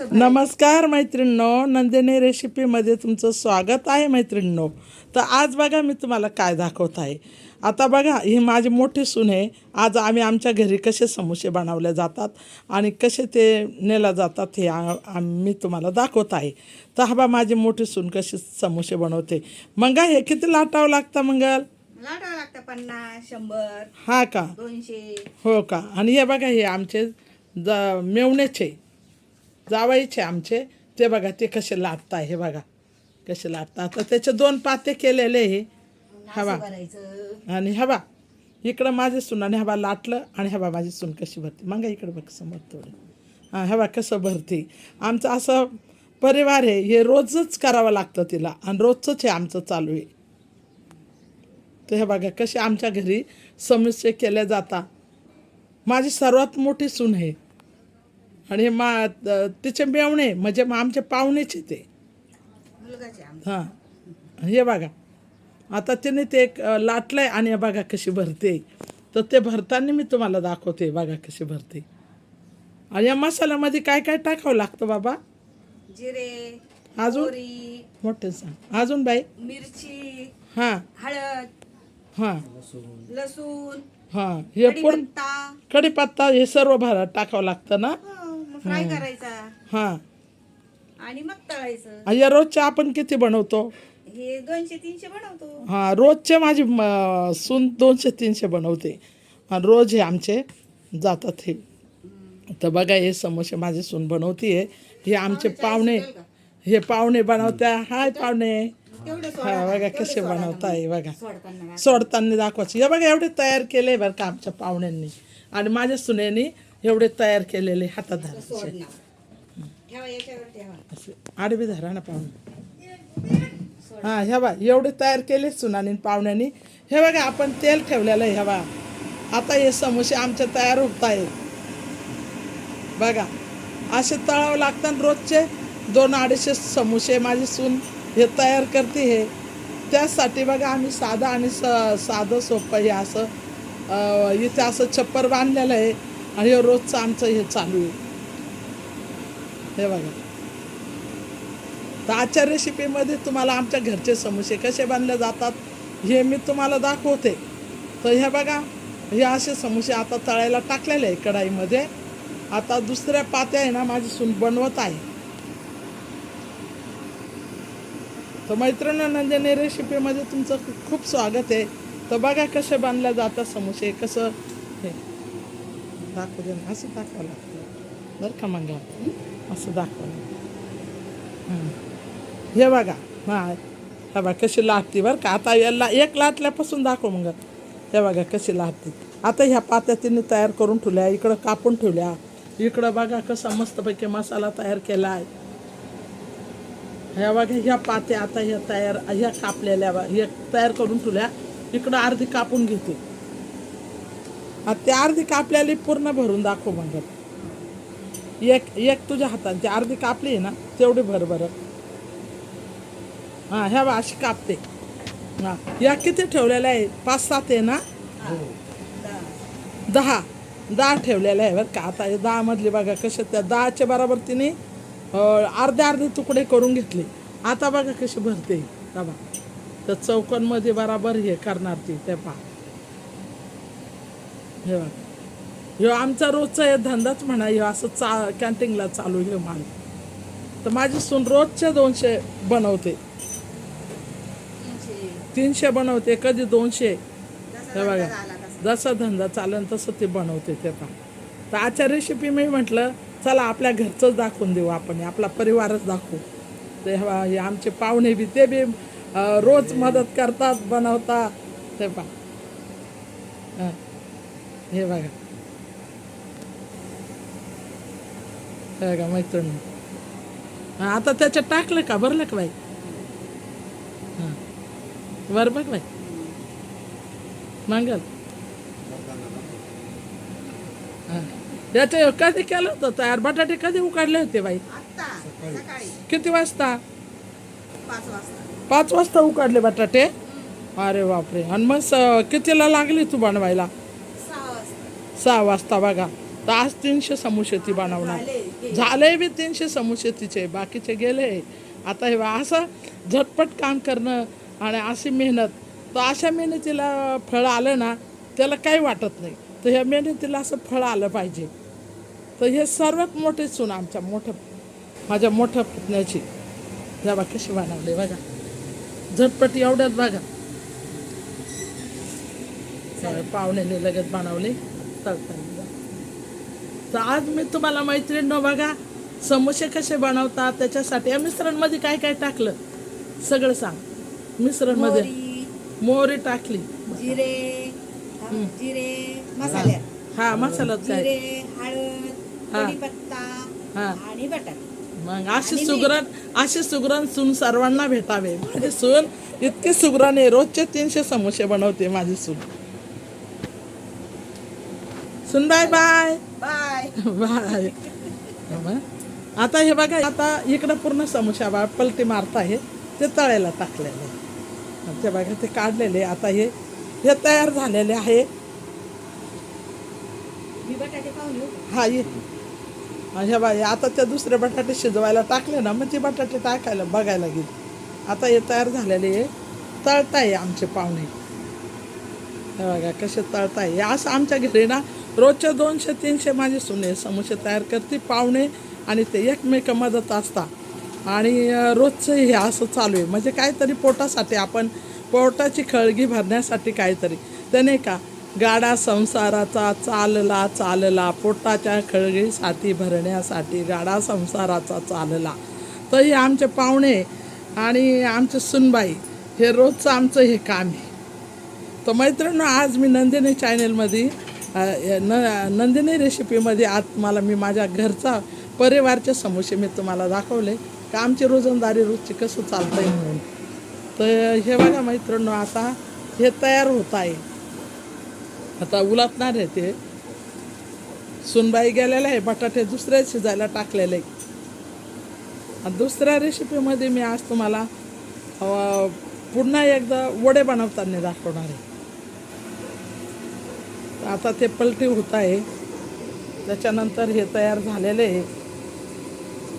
नमस्कार मैत्रिणींनो नंदिनी रेसिपीमध्ये तुमचं स्वागत आहे मैत्रिणींनो. तर आज बघा मी तुम्हाला काय दाखवत आहे. आता बघा ही माझी मोठी सून आहे. आज आम्ही आमच्या घरी कसे समोसे बनवले जातात आणि कसे ते नेला जातात हे मी तुम्हाला दाखवत आहे. तर हा बा माझी मोठी सून कशी समोसे बनवते. मंगा हे किती लाटावं लागतं मंगल? लाटावं लागतं पन्नास शंभर हा का? दोनशे. हो का? आणि हे बघा हे आमचे ज मेवण्याचे जावायचे आमचे. ते बघा ते कसे लाटताय हे बघा. कसे लाटतात तर त्याचे दोन पाते केलेले हे हवा. आणि हवा. इकडं माझे सून आणि हवा लाटलं आणि हवा माझी सून कशी भरते. मग इकडं बघ समोर थोडं हां हवा कसं भरते. आमचं असं परिवार आहे हे रोजच करावं लागतं तिला. आणि रोजचंच हे आमचं चालू आहे. तर हे बघा कसे आमच्या घरी समस्या केल्या जातात माझी सर्वात मोठी सून आहे. आणि हे मा त- तिचे मेवणे म्हणजे मग आमचे पाहुणेच आहे ते. हां. हे बघा. आता तिने ते एक अ, लाटलंय आणि बघा कशी भरते. तर ते भरताना मी तुम्हाला दाखवते बघा कशी भरते. आणि या मसाल्यामध्ये काय काय टाकावं लागतं बाबा? जिरे अजून? मोठे सांग. अजून बाई? मिरची हां. हळद हां. लसूण हां. हे पूर्ण कढीपत्ता हे सर्व भरा टाकावं लागतं ना? फ्राय करायचा. हां. आणि मग तळायचं. आणि या रोजच्या आपण किती बनवतो? हे दोनशे तीनशे बनवतो. हां रोजचे माझी म, सून दोनशे तीनशे बनवते. आणि रोज हे आमचे जातात हे. तर बघा हे समोसे माझी सून बनवते हे आमचे पाहुणे हे पाहुणे बनवत्या. हाय पाहुणे. तेवढं हा बघा कसे बनवताय बघा. सोडताना दाखवायचे. हे बघा एवढे तयार केले बरं का आमच्या पाहुण्यांनी. आणि माझ्या सुनेनी एवढे तयार केलेले हातात धरायचे असे आडवी धरा ना पाहुणे. हां ह्या बा एवढे तयार केले सुनानी पाहुण्यांनी. हे बघा आपण तेल ठेवलेलं आहे ह्या बा. आता हे समोसे आमचे तयार होत आहेत. बघा असे तळावं लागतात रोजचे. दोन अडीचशे समोसे माझी सून हे तयार करते हे. त्यासाठी बघा आम्ही साधं आणि स साधं सोपं हे असं इथे असं छप्पर बांधलेलं आहे. आणि हे रोजचं आमचं हे चालू आहे. हे बघा. तर आजच्या रेसिपीमध्ये तुम्हाला आमच्या घरचे समोसे कसे बनले जातात हे मी तुम्हाला दाखवते. तर हे बघा हे असे समोसे आता तळायला टाकलेले आहे कढाईमध्ये. आता दुसऱ्या पात्या आहे ना माझी सून बनवत आहे. तर मैत्रिणी नंदिनी रेसिपीमध्ये तुमचं खूप- स्वागत आहे. तर बघा कसे बांधल्या जातात समोसे कसं हे. दाखवू दे ना असं दाखवावं लागतं. बरं का मग असं दाखवा हे. बघा हां हे बघा कशी लाटते बरं का. आता याला एक लाटल्यापासून दाखव मग. हे बघा कशी लाटते. आता ह्या पात्या तिने तयार करून ठेवल्या इकडं कापून ठेवल्या. इकडं बघा कसा मस्तपैकी मसाला तयार केला आहे ह्या बघा ह्या पात्या आता ह्या तयार ह्या कापलेल्या बा- ह्या तयार करून ठेवल्या. इकडं अर्धी कापून घेते. ते अर्धी कापल्याली पूर्ण भरून दाखव मग एक एक तुझ्या हातात ती अर्धी कापली आहे ना तेवढी भर बरं. हां ह्या बा अशी कापते. हां या किती ठेवलेल्या आहे? पाच सात आहे ना? दहा. दहा ठेवलेल्या आहे बरं का. आता दहा दहामधली बघा कसे त्या दहाच्या बरोबर तिने अर्धे अर्धे तुकडे करून घेतले. आता बघा कशी भरते. बघा तर चौकांमध्ये बराबर हे करणार ती ते पहा. हे बघा. ह्यो आमचा रोजचा हे धंदाच म्हणा ह्यो असं चा कॅन्टीनला चालू हे माल. तर माझी सून रोजचे दोनशे बनवते. तीनशे बनवते कधी दोनशे. हे बघा. जसा धंदा चालेल तसं ते बनवते ते पहा तर आजच्या रेसिपी मी म्हटलं चला आपल्या घरचंच दाखवून देऊ आपण आपला परिवारच दाखवू. ते हे आमचे पाहुणे बी ते बी रोज मदत करतात बनवतात ते पहा हं. बघा. हे बघा मैत्रिणी. आता त्याच्यात टाकलं का? भरलं का बाई? हां. बरं बघ बाई. मंगल. हां. कधी केलं होतं तयार? बटाटे कधी उकाडले होते बाई? किती वाजता? पाच वाजता. उकाडले बटाटे? अरे बापरे. आणि मग कितीला लागली तू बनवायला? सहा वाजता बघा. तर आज तीनशे समुशेती बनवणार. झाले. बी तीनशे समुशेतीचे बाकीचे गेले. आता हे असं झटपट काम करणं आणि अशी मेहनत. तर अशा मेहनतीला फळ आलं ना त्याला काही वाटत नाही. तर ह्या मेहनतीला असं फळ आलं पाहिजे. तर हे सर्वात मोठे सून आमच्या मोठं माझ्या मोठ्या पुतण्याची. जा कशी बनवले बघा. झटपट एवढ्यात बघा. पाहुण्याने लगेच बनवले. तळताना तर आज मी तुम्हाला मैत्रिणी बघा समोसे कसे बनवतात त्याच्यासाठी या मिश्रणमध्ये काय काय टाकलं? सगळं सांग. मिश्रणमध्ये मोहरी, टाकली. जिरे हा, जिरे मसाल्या हा. मसाला काय? हळद हा. हा. आणि बटाटे मग अशी सुगरण अशी सुगरण सून सर्वांना भेटावे. माझी सून इतकी सुगरण आहे रोजचे तीनशे समोसे बनवते माझी सून. सून बाय बाय. बाय. बाय. आता हे बघा आता इकडं पूर्ण समोसा बा पलटी मारता आहे ते तळायला टाकलेले. आहे. ते बघा ते काढलेले. आता हे हे तयार झालेले आहे. हा ये. हे बाई आता त्या दुसरे बटाटे शिजवायला टाकले ना मग ते बटाटे टाकायला बघायला गेले. आता हे तयार झालेले आहे. तळताय आमचे पाहुणे. हे बघा कसे तळताय. हे असं आमच्या घरी ना रोजच्या दोनशे तीनशे माझे सुने समोसे तयार करते पाहुणे आणि ते एकमेक मदत असतात. आणि रोजचं हे असं चालू आहे. म्हणजे काहीतरी पोटासाठी आपण पोटाची खळगी भरण्यासाठी काहीतरी. त्याने का गाडा संसाराचा चालला चालला पोटाच्या खळगीसाठी भरण्यासाठी गाडा संसाराचा चालला. तर हे आमचे पाहुणे आणि आमचे सुनबाई हे रोजचं आमचं हे काम आहे. तर मैत्रिणी आज मी नंदिनी चॅनलमध्ये न नंदिनी रेसिपीमध्ये आज मला मी माझ्या घरचा परिवारचे समोसे मी तुम्हाला दाखवले का आमची रोजंदारी रोजची कसं चालतं आहे म्हणून तर हे बघा मैत्रिणी आता हे तयार होत आहे. आता उलटणार आहे ते. सुनबाई गेलेला आहे बटाटे दुसऱ्या शिजायला टाकलेले. आणि दुसऱ्या रेसिपीमध्ये मी आज तुम्हाला पुन्हा एकदा वडे बनवताना दाखवणार आहे. आता ते पलटी होत आहे. त्याच्यानंतर हे तयार झालेले आहे.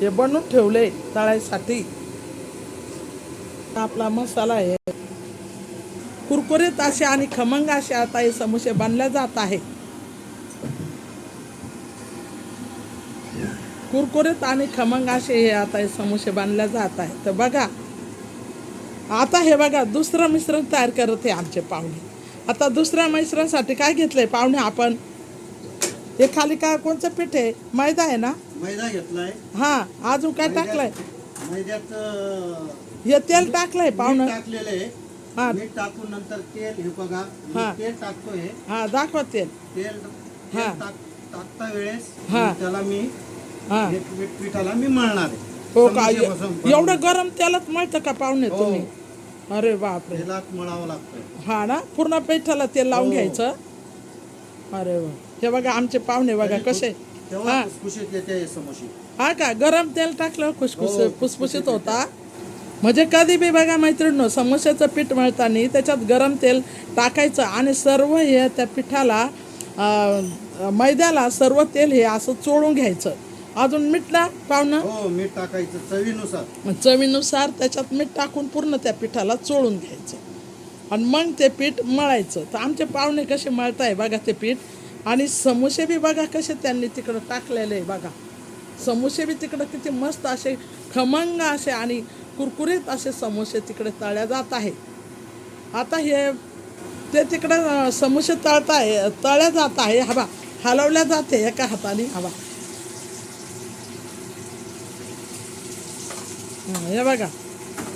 हे बनवून ठेवले तळायसाठी. आपला मसाला आहे. कुरकुरीत असे आणि खमंग असे आता हे समोसे बनले जात आहे. कुरकुरीत आणि खमंग असे हे आता हे समोसे बनले जात आहे. तर बघा. आता हे बघा दुसरं मिश्रण तयार करत आहे आमचे पाहुणे. आता दुसऱ्या मिश्रणासाठी काय घेतलंय? पाहुणे आपण. हे खाली काय कोणचं पीठ आहे? मैदा आहे ना? मैदा घेतलाय. हा अजून काय टाकलंय? मैद्यात हे तेल टाकलंय पाहुणं. टाकलेलं हा. आहे मीठ टाकून नंतर तेल हे बघा मी हा. तेल टाकतोय. हा दाखवा तेल. तेल हा. टाक टाकता वेळेस हा. त्याला मी हा. हे पीठ- पिठाला मी मळणार आहे. हो का? एवढं गरम तेलात मळतं का पाहुणे हो. तुम्ही? अरे बापरे. तेलात मळावं लागतं हा ना? पूर्ण पिठाला तेल लावून हो. घ्यायचं? अरे वा. हे बघा आमचे पाहुणे बघा कसे. तेव्हा हा. येते हे हा का? गरम तेल टाकलं खुसखुस हो, फुसफुशीत होता. म्हणजे कधी बी बघा मैत्रिणी समोश्याचं पीठ मळताना त्याच्यात गरम तेल टाकायचं आणि सर्व हे त्या पिठाला अं, मैद्याला सर्व तेल हे असं चोळून घ्यायचं. अजून मीठ ना पाहुणं हो मीठ टाकायचं चवीनुसार. मग चवीनुसार त्याच्यात मीठ टाकून पूर्ण त्या पिठाला चोळून घ्यायचं. आणि मग ते पीठ मळायचं. तर आमचे पाहुणे कसे मळताय बघा ते पीठ. आणि समोसे बी बघा कसे त्यांनी तिकडं टाकलेले आहे बघा. समोसे बी तिकडं किती मस्त असे खमंग असे आणि कुरकुरीत असे समोसे तिकडे तळल्या जात आहे आता हे ते तिकडं समोसे तळताय तळल्या जात आहे. हवा हलवल्या जाते एका हाताने. हवा हं, हे बघा.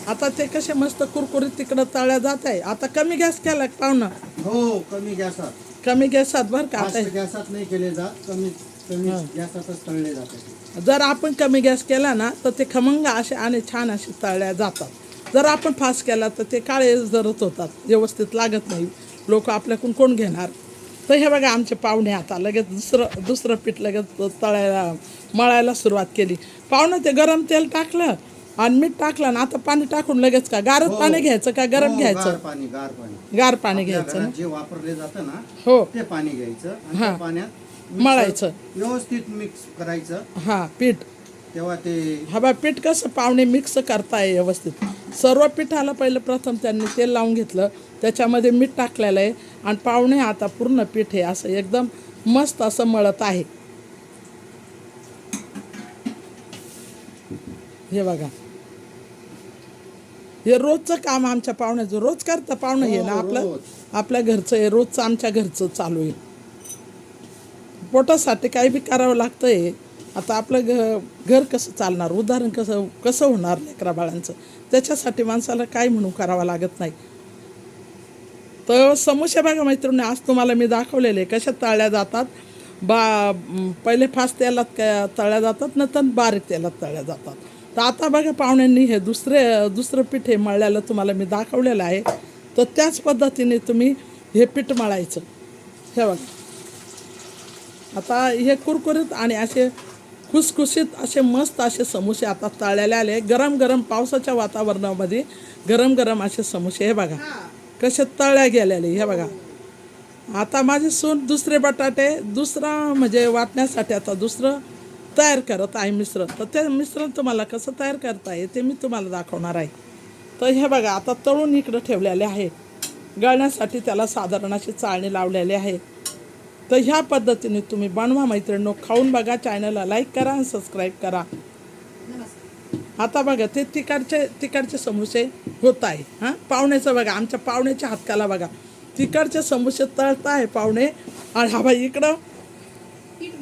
आता ते कसे मस्त कुरकुरीत तिकडं तळल्या जात आहे. आता कमी गॅस केला पाहुणा? हो कमी गॅसात. कमी गॅसात बरं का? आता जास्त गॅसात नाही केले जात. कमी कमी गॅसातच तळले जातात जर आपण कमी गॅस केला ना तर ते खमंग असे आणि छान असे तळल्या जातात. जर आपण फास्ट केला तर ते काळे जरत होतात. व्यवस्थित लागत नाही. लोक आपल्याकडून कोण घेणार? तर हे बघा आमचे पाहुणे आता लगेच दुसरं दुसरं पीठ लगेच तळायला मळायला सुरुवात केली. पाहुणं ते गरम तेल टाकलं. आणि मीठ टाकलं ना आता पाणी टाकून लगेच का? गारत पाणी घ्यायचं का? गरम हो, घ्यायचं? गार पाणी गार पाणी. गार पाणी आपल्या घ्यायचं जे वापरले जातं ना हो. ते पाणी घ्यायचं त्या पाण्यात मळायचं. व्यवस्थित मिक्स करायचं. हां पीठ. तेव्हा ते हा बा पीठ कसं पावणे मिक्स करताय व्यवस्थित? सर्व पिठाला पहिलं प्रथम त्यांनी तेल लावून घेतलं. त्याच्यामध्ये मीठ टाकलेलं आहे. आणि पावणे आता पूर्ण पीठ हे असं एकदम मस्त असं मळत आहे. हे बघा. हे रोजचं काम आमच्या पाहुण्याचं रोज करता पाहुणं हे ना हो, आपलं. आपल्या घरचं हे रोजचं आमच्या घरचं चालू आहे. पोटासाठी काही बी करावं लागतंय. आता आपलं घ घर कसं चालणार? उदाहरण कसं कसं होणार लेकरा बाळांचं? त्याच्यासाठी माणसाला काय म्हणून करावं लागत नाही? तर समोसे बघा मैत्रिणी आज तुम्हाला मी दाखवलेले कशा तळल्या जातात? बा पहिले फास्ट तेलात तळल्या जातात नंतर बारीक तेलात तळल्या जातात. तर आता बघा पाहुण्यांनी हे दुसरे दुसरं पीठ हे मळल्याला तुम्हाला मी दाखवलेलं आहे. तर त्याच पद्धतीने तुम्ही हे पीठ मळायचं. हे बघा. आता हे कुरकुरीत आणि असे खुसखुशीत असे मस्त असे समोसे आता तळलेले आले. गरम गरम पावसाच्या वातावरणामध्ये गरम गरम असे समोसे. हे बघा. कसे तळल्या गेलेले. हे बघा. आता माझे सून दुसरे बटाटे दुसरा म्हणजे वाटण्यासाठी आता दुसरं तयार करत आहे मिश्रण. तर ते मिश्रण तुम्हाला कसं तयार करता येईल ते मी तुम्हाला दाखवणार आहे. तर हे बघा आता तळून इकडं ठेवलेले आहे. गळण्यासाठी त्याला साधारण अशी चाळणी लावलेली आहे. तर ह्या पद्धतीने तुम्ही बनवा मैत्रिणींनो खाऊन बघा चॅनलला लाईक करा आणि सबस्क्राईब करा. आता बघा ते तिकडचे तिकडचे समोसे होत आहे. हां? पाहुण्याचं बघा आमच्या पाहुण्याच्या हातकाला बघा. तिकडचे समोसे तळत आहे पाहुणे. आणि हा बाई इकडं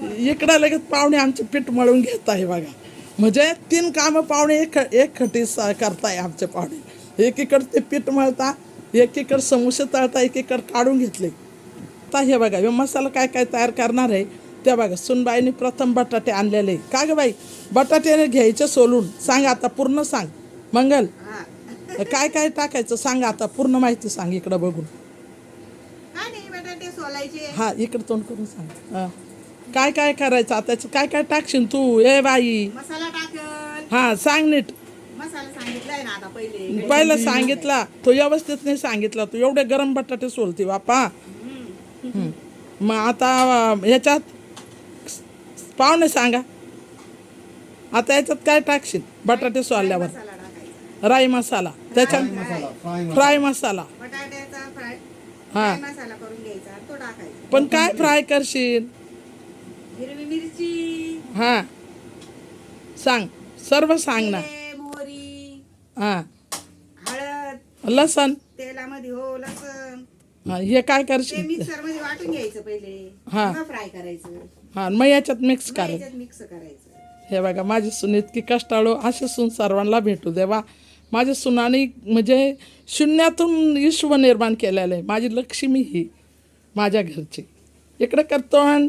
इकडं लगेच पाहुणे आमचे पीठ मळून घेत आहे बघा. म्हणजे तीन कामं पाहुणे एक एक खटी स- करताय आमचे पाहुणे. एकीकडे ते पीठ मळता एकीकडे समोसे तळता एकीकडे काढून घेतले. आता हे बघा हे मसाला काय काय तयार करणार आहे? ते बघा सुनबाईने प्रथम बटाटे आणलेले. का ग बाई? बटाटे घ्यायचे सोलून. सांग आता पूर्ण सांग. मंगल काय काय टाकायचं सांग आता पूर्ण माहिती सांग इकडं बघून. हा इकडं तोंड करून सांग. हा. काय काय करायचं? आता काय काय टाकशील तू? ए बाई. मसाला टाकल. हा सांग नीट. मसाला सांगितलाय ना आता पहिले. पहिलं सांगितला. तो व्यवस्थित नाही सांगितला. तू एवढे गरम बटाटे सोलते बापा. हम्म. मग आता ह्याच्यात पाहुणे सांगा. आता याच्यात काय टाकशील? बटाटे सोलल्यावर. मसाला टाकायचा. राई मसाला. त्याच्यात मसाला. फ्राय फ्राय मसाला. बटाट्याचा फ्राय. हा. फ्राय मसाला करून घ्यायचा तो टाकायचा. पण काय फ्राय करशील? हिरवी मिरची. हा. सांग. सर्व सांग ना. जिरे, मोहरी हा. हळद लसण. तेलामध्ये हो लसण. हा, हे काय ते करशील मिक्सरमध्ये वाटून घ्यायचं पहिले. हा. फ्राय करायचं. हा मग याच्यात मिक्स मग करायचं याच्यात मिक्स करायचं. हे बघा माझी सून इतकी कष्टाळू अशी सून सर्वांना भेटू देवा माझ्या सुनाने म्हणजे शून्यातून विश्व निर्माण केलेलं आहे. माझी लक्ष्मी ही माझ्या घरची. इकडं करतो आणि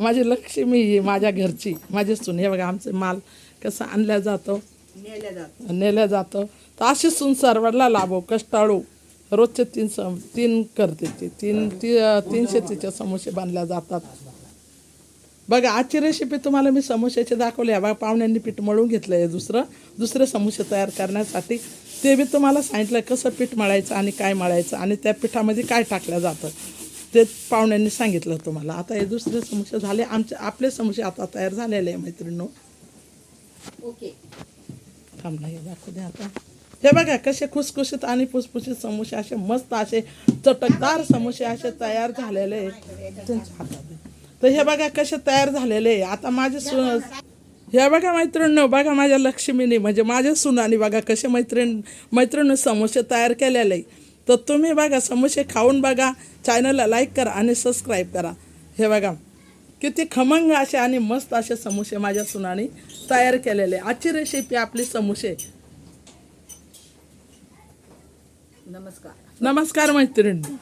माझी लक्ष्मी ही माझ्या घरची माझी सून. हे बघा आमचे माल कसं आणल्या जातो. नेल्या जात. नेलं जातं. तर अशी सून सर्वांना लाभो कष्टाळू. रोजचे तीन सम तीन करते ती. तीन ती तीनशे तिचे समोसे बांधल्या जातात. बघा आजची रेसिपी तुम्हाला मी समोश्याची दाखवली. आहे बघा पाहुण्यांनी पीठ मळून घेतलं आहे दुसरं. दुसरे समोसे तयार करण्यासाठी ते मी तुम्हाला सांगितलं कसं पीठ मळायचं आणि काय मळायचं आणि त्या पिठामध्ये काय टाकलं जातं. ते पाहुण्यांनी सांगितलं तुम्हाला आता हे दुसरे समोसे झाले आमचे आपले समोसे आता तयार झालेले आहे मैत्रिणींनो ओके थांब नाही दाखवू दे आता हे बघा कसे खुसखुशीत आणि फुसफुशीत समोसे असे मस्त असे चटकदार समोसे असे तयार झालेले. त्यांच्या हातात. तर हे बघा कसे तयार झालेले. आता माझे सु हे बघा मैत्रिणी बघा माझ्या लक्ष्मीने म्हणजे माझ्या सुनाने बघा कसे मैत्रीण मैत्रिणी समोसे तयार केलेले आहे. तर तुम्ही बघा समोसे खाऊन बघा चॅनलला लाईक करा आणि सबस्क्राईब करा. हे बघा किती खमंग असे आणि मस्त असे समोसे माझ्या सुनाने तयार केलेले. आजची रेसिपी आपली समोसे. नमस्कार. नमस्कार मैत्रिणी.